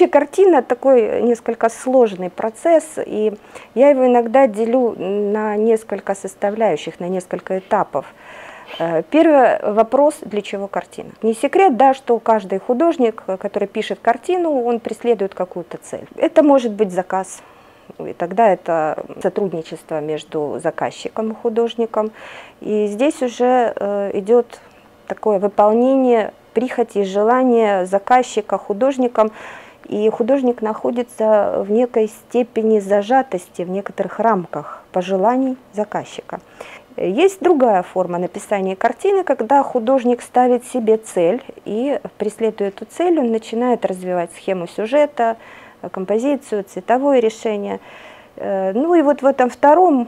Вообще картина такой несколько сложный процесс, и я его иногда делю на несколько составляющих, на несколько этапов. Э, первый вопрос, для чего картина. Не секрет, да, что каждый художник, который пишет картину, он преследует какую-то цель. Это может быть заказ, и тогда это сотрудничество между заказчиком и художником. И здесь уже э, идет такое выполнение прихоти и желания заказчика художником, и художник находится в некой степени зажатости, в некоторых рамках пожеланий заказчика. Есть другая форма написания картины, когда художник ставит себе цель и, преследуя эту цель, он начинает развивать схему сюжета, композицию, цветовое решение. Э, ну и вот в этом втором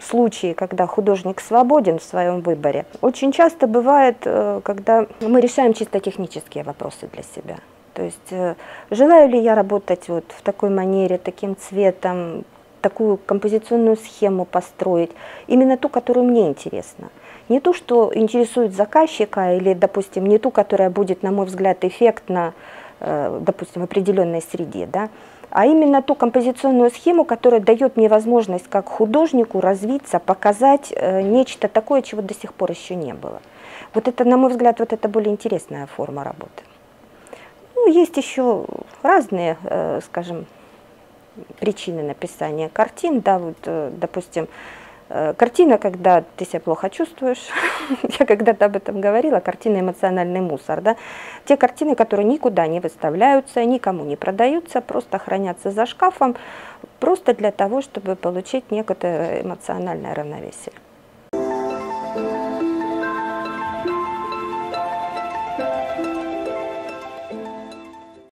случае, когда художник свободен в своем выборе, очень часто бывает, э, когда мы решаем чисто технические вопросы для себя. То есть э, желаю ли я работать вот в такой манере, таким цветом, такую композиционную схему построить, именно ту, которую мне интересно. Не ту, что интересует заказчика, или, допустим, не ту, которая будет, на мой взгляд, эффектна, допустим, в определенной среде, да, а именно ту композиционную схему, которая дает мне возможность как художнику развиться, показать э, нечто такое, чего до сих пор еще не было. Вот это, на мой взгляд, вот это более интересная форма работы. Есть еще разные, э, скажем, причины написания картин, да, вот, э, допустим, Э, картина, когда ты себя плохо чувствуешь, я когда-то об этом говорила, картина эмоциональный мусор, да, те картины, которые никуда не выставляются, никому не продаются, просто хранятся за шкафом, просто для того, чтобы получить некое эмоциональное равновесие.